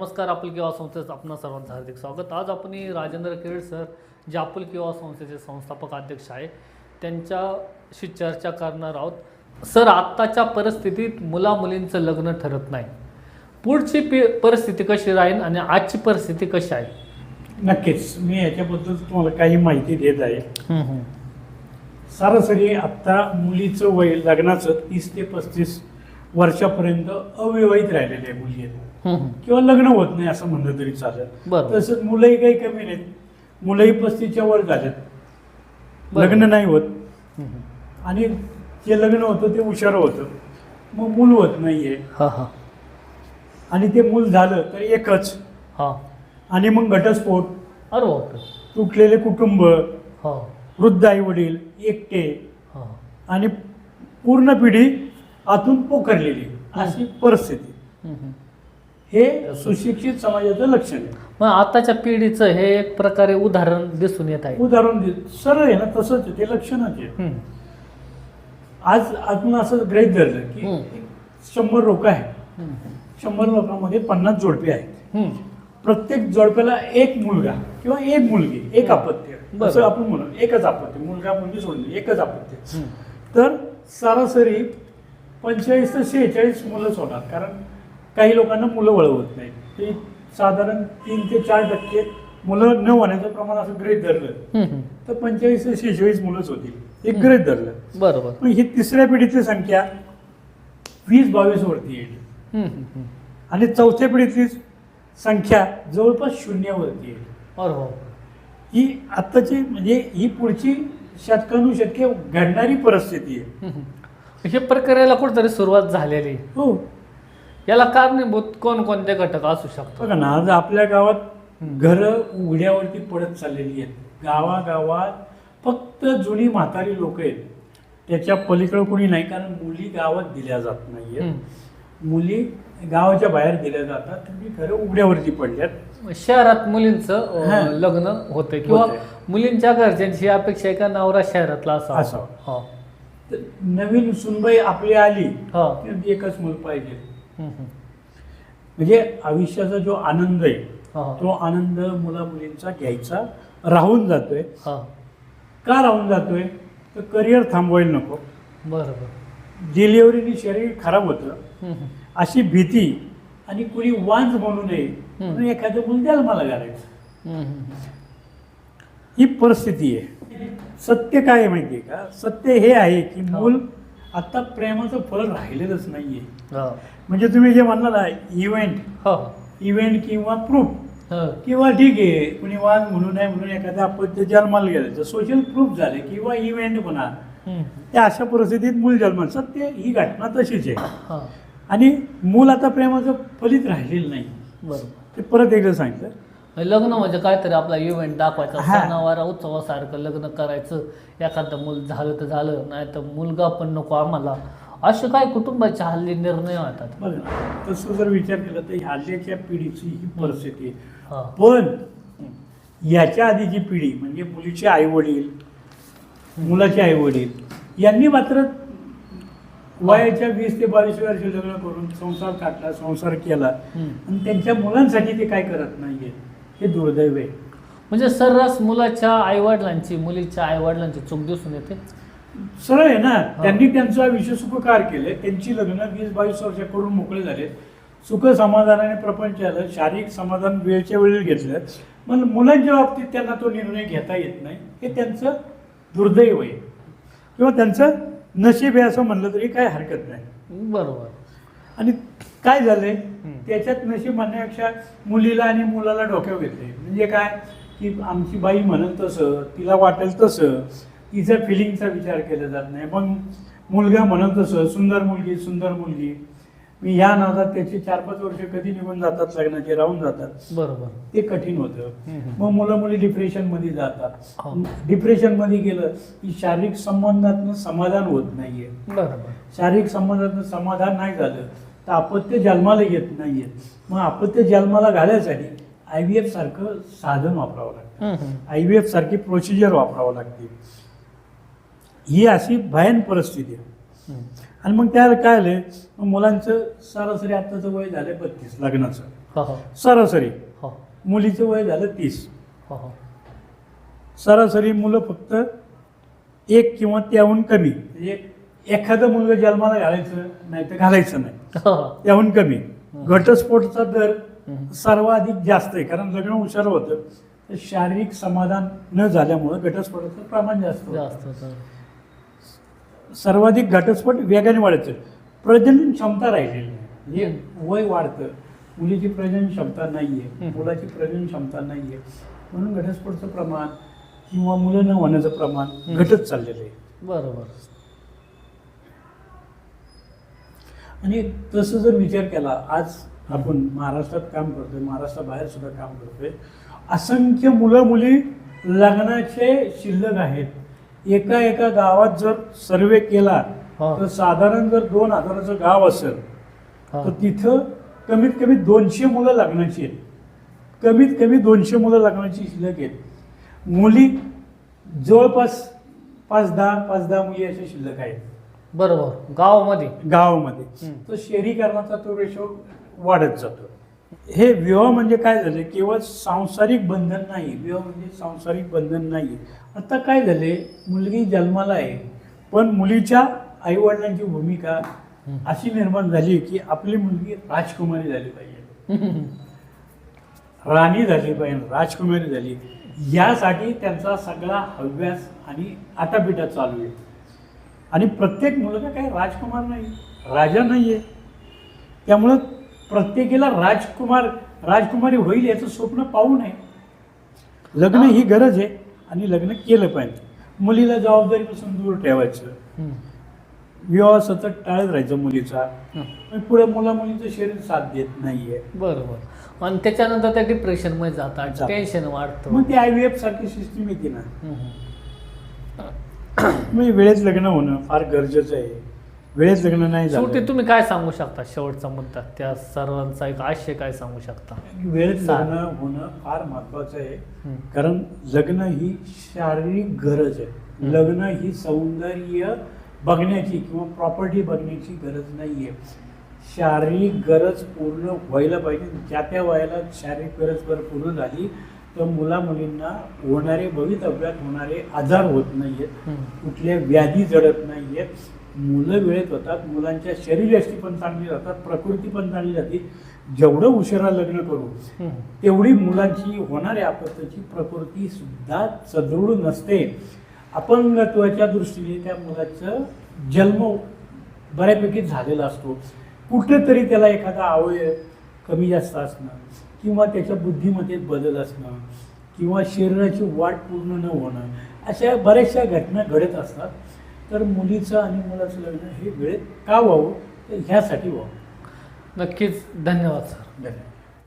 नमस्कार आपुल किंवा संस्थेत आपणा सर्वांचं हार्दिक स्वागत. आज आपण राजेंद्र किरड सर जे आपुल किंवा संस्थेचे संस्थापक अध्यक्ष आहे त्यांच्याशी चर्चा करणार आहोत. सर आत्ताच्या परिस्थितीत मुला मुलींचं लग्न ठरत नाही. पुढची पि परिस्थिती कशी राहील आणि आजची परिस्थिती कशी आहे? नक्कीच. मी याच्याबद्दल तुम्हाला काही माहिती देत आहे. सरासरी आत्ता मुलीचं वय लग्नाचं तीस ते पस्तीस वर्षापर्यंत अविवाहित राहिलेले मुली आहेत किंवा लग्न होत नाही असं म्हणलं तरी चालेल. तसंच मुलंही काही कमी नाहीत. मुलंही पस्तीसच्या वर झालेत. लग्न नाही होत. आणि जे लग्न होतं ते उशार होतं. मग मूल होत नाहीये. हां हां. आणि ते मूल झालं तर एकच. हां. आणि मग घटस्फोट. अरे तुटलेले कुटुंब. हो. वृद्ध आई वडील एकटे. हां. आणि पूर्ण पिढी आतून पोखरलेली. अशी परिस्थिती. हे सुशिक्षित समाजाचं लक्षण आहे मग आताच्या पिढीचं हे एक प्रकारे उदाहरण दिसून येत आहे उदाहरण सरळ आहे ना तसंच आहे, ते लक्षणच आहे हम्म. आज आपण असं ग्रहित धरलं की हम्म. शंभर लोक आहेत हम्म. शंभर लोकांमध्ये पन्नास जोडपे आहेत हम्म. प्रत्येक जोडप्याला एक मुलगा किंवा एक मुलगी एक अपत्य बरं. असं आपण म्हणू एकच अपत्य मुलगा मुलगी सोडली एकच अपत्य हम्म. तर सरासरी पंचेचाळीस ते शेहेचाळीस मुलंच होणार कारण काही लोकांना मुलं वळवत नाही ते साधारण तीन ते चार टक्के मुलं न होण्याचं प्रमाण असं गृहित धरलं. तर पंचेचाळीस ते शेहेचाळीस मुलंच होतील. हे गृहित धरलं. बरोबर. मग ही तिसऱ्या पिढीची संख्या वीस बावीस वरती येईल. आणि चौथ्या पिढीतली संख्या जवळपास शून्यावरती येईल. अरे हो आत्ताची म्हणजे ही पुढची शतकानुशतके घडणारी परिस्थिती आहे. हे प्रक्रियेला कुठेतरी सुरुवात झालेली. हो. याला कारणीभूत कोणकोणते घटक असू शकतात बघा ना आज आपल्या गावात घरं उघड्यावरती पडत चाललेली आहेत गावागावात फक्त जुनी म्हातारी लोक आहेत त्याच्या पलीकडं कोणी नाही कारण मुली गावात दिल्या जात हम्म. मुली गावाच्या बाहेर दिल्या जातात तुम्ही घरं उघड्यावरती पडल्यात शहरात मुलींचं. लग्न होते किंवा. मुलींच्या घरच्यांची अपेक्षा आहे का नवरा शहरातला असावा असावा. हो. नवीन सुनबाई आपली आली हो. एकच मूल पाहिजे. म्हणजे आयुष्याचा जो आनंद आहे. तो आनंद मुला मुलींचा घ्यायचा राहून जातोय. का राहून जातोय तर करिअर थांबवायला नको बरोबर डिलिव्हरीने शरीर खराब होतं. अशी भीती आणि कुणी वांज म्हणू नये म्हणून एखादं मूल द्याल मला घालायचं. ही परिस्थिती आहे सत्य काय आहे माहिती आहे का सत्य हे आहे की. मूल आता प्रेमाचं फळ राहिलेलंच नाहीये. म्हणजे तुम्ही जे म्हणला ना इव्हेंट हो. इव्हेंट किंवा प्रूफ हो. किंवा ठीक आहे कुणी वाद म्हणू नये म्हणून एखाद्या अपत्य जन्माला गेलं तर सोशल प्रूफ झाले किंवा इव्हेंट म्हणा. त्या अशा परिस्थितीत मूल जन्म सत्य ही घटना तशीच आहे हो. आणि मूल आता प्रेमाचं फलित राहिलेलं नाही बरोबर ते परत एकदा सांगितलं लग्न म्हणजे काहीतरी आपला इव्हेंट दाखवायचा. हा. सणावार उत्सवासारखं लग्न करायचं. एखादं मूल झालं तर झालं नाही तर मुलगा पण नको आम्हाला. असे काय कुटुंबाचे हल्ली निर्णय होतात? बघा तसं जर विचार केला तर हल्ल्याच्या पिढीची ही परिस्थिती आहे. हा. पण याच्या आधीची पिढी म्हणजे मुलीचे आई वडील मुलाचे आई वडील यांनी मात्र वयाच्या वीस ते बावीस वर्ष लग्न करून संसार काढला संसार केला. हम्म. आणि त्यांच्या मुलांसाठी ते काय करत नाहीये हे दुर्दैव आहे. म्हणजे सर्रास मुलाच्या आईवडिलांची मुलीच्या आईवडिलांची चूक दिसून येते. सरळ आहे ना? त्यांनी त्यांचं आयुष्य सुखकार केले. त्यांची लग्न वीस बावीस वर्ष करून मोकळे झाले. सुख समाधानाने प्रपंच आलं. शारीरिक समाधान वेळच्या वेळी घेतलं. पण मुलांच्या बाबतीत त्यांना तो निर्णय घेता येत नाही. हे त्यांचं दुर्दैव आहे. किंवा त्यांचं नशीब आहे असं म्हणलं तरी काय हरकत नाही. बरोबर. आणि काय झालंय? त्याच्यात नशीब म्हणण्यापेक्षा मुलीला आणि मुलाला डोक्यावर घेतले म्हणजे काय? की आमची बाई म्हणेल तसं तिला वाटेल तसं तिचा फिलिंगचा विचार केला जात नाही. मग मुलगा म्हणेल तसं सुंदर मुलगी सुंदर मुलगी. मी ह्या नादात त्याचे चार पाच वर्ष कधी निघून जातात लग्नाचे राहून जातात. बरोबर. ते कठीण होतं. मग मुलं मुली डिप्रेशनमध्ये हो. जातात डिप्रेशनमध्ये गेलं की शारीरिक संबंधातनं समाधान होत नाहीये. बरोबर. शारीरिक संबंधातनं समाधान नाही झालं. तर अपत्य जन्माला येत नाहीये. मग अपत्य जन्माला घालायसाठी आय व्ही एफ सारखं साधन वापरावं लागतं. आय व्ही एफ सारखी प्रोसिजर वापरावं लागते. ही अशी भयान परिस्थिती आहे. आणि मग त्याला काय आलं मग मुलांचं सरासरी आत्ताचं वय झालं बत्तीस लग्नाचं. हो हो. सरासरी. हो. मुलीचं वय झालं तीस. सरासरी मुलं फक्त एक किंवा त्याहून कमी. म्हणजे एखादं मुलगा जन्माला घालायचं नाही तर घालायचं नाही. हो. त्याहून कमी. घटस्फोटचा दर. सर्वाधिक जास्त आहे. कारण लग्न उशार होतं. तर शारीरिक समाधान न झाल्यामुळं घटस्फोटाचं प्रमाण जास्त होतं. जास्त. सर्वाधिक घटस्फोट वेगाने वाढायचं प्रजनन क्षमता राहिलेली नाही. म्हणजे वय वाढतं. मुलीची प्रजनन क्षमता नाहीये. हम्म. मुलाची प्रजनन क्षमता नाहीये. म्हणून घटस्फोटचं प्रमाण किंवा मुलं न होण्याचं प्रमाण. घटत चाललेलं आहे. बरोबर. आणि तसं जर विचार केला आज आपण महाराष्ट्रात काम करतोय महाराष्ट्राबाहेर सुद्धा काम करतोय असंख्य मुलं मुली लग्नाचे शिल्लक आहेत एका एका गावात जर सर्वे केला. तर साधारण जर दोन हजाराचं गाव असेल. तर तिथं कमीत कमी दोनशे मुलं लग्नाची आहेत कमीत कमी दोनशे मुलं लग्नाची शिल्लक आहेत मुली जवळपास पाच दहा पाच दहा मुली अशा शिल्लक आहेत बरोबर. गावामध्ये? गावामध्ये. तर शहरीकरणाचा तो रेशो वाढत जातो. हे विवाह म्हणजे काय झालं? केवळ सांसारिक बंधन नाही. विवाह म्हणजे सांसारिक बंधन नाही. आता काय झाले? मुलगी जन्माला आहे पण मुलीच्या आईवडिलांची भूमिका. अशी निर्माण झाली की आपली मुलगी राजकुमारी झाली पाहिजे. राणी झाली पाहिजे राजकुमारी झाली. यासाठी त्यांचा सगळा हव्यास आणि आटापिटा चालू आहे. आणि प्रत्येक मुलगा काय राजकुमार नाही राजा नाही आहे त्यामुळं प्रत्येकीला राजकुमार राजकुमारी होईल याचं स्वप्न पाहू नये. लग्न ही गरज आहे आणि लग्न केलं पाहिजे. मुलीला जबाबदारीपासून दूर ठेवायचं. विवाह सतत टाळत राहायचं मुलीचा. पुढे मुला मुलीचं शरीर साथ देत नाहीये. बरोबर. आणि त्याच्यानंतर त्या डिप्रेशनमध्ये जातात. टेन्शन वाढतं. मग ती आय व्ही एफ सारखी सिस्टीम येते ना. म्हणजे वेळेत लग्न होणं फार गरजेचं आहे. वेळेत लग्न नाही शेवटी तुम्ही काय सांगू शकता? शेवटचा मुद्दा त्या सर्वांचा एक आशय काय सांगू शकता? वेळेत लग्न होणं फार महत्वाचं आहे. कारण लग्न ही शारीरिक गरज आहे. लग्न ही सौंदर्य बघण्याची किंवा प्रॉपर्टी बघण्याची गरज नाही आहे शारीरिक गरज पूर्ण व्हायला पाहिजे. ज्या त्या वयाला शारीरिक गरज पूर्ण झाली तर मुला मुलींना होणारे भवितव्यात होणारे आजार होत नाहीयेत. कुठल्या व्याधी जडत नाहीयेत. मुलं वेळेत होतात मुलांच्या शरीरयष्टी पण चांगली राहतात प्रकृती पण चांगली राहते. जेवढं उशिरा लग्न करू. तेवढी मुलांची होणाऱ्या आपत्तीची प्रकृती सुद्धा सदृढ नसते. अपंगत्वाच्या दृष्टीने त्या मुलाचं जन्म बऱ्यापैकी झालेला असतो. कुठेतरी त्याला एखादा अवयव कमी जास्त असणं किंवा त्याच्या बुद्धिमत्तेत बदल असणं किंवा शरीराची वाढ पूर्ण न होणं अशा बऱ्याचशा घटना घडत असतात. तर मुलीचं आणि मुलाचं लग्न हे वेळेत का व्हावं? तर ह्यासाठी व्हावं. नक्कीच. धन्यवाद सर. धन्यवाद.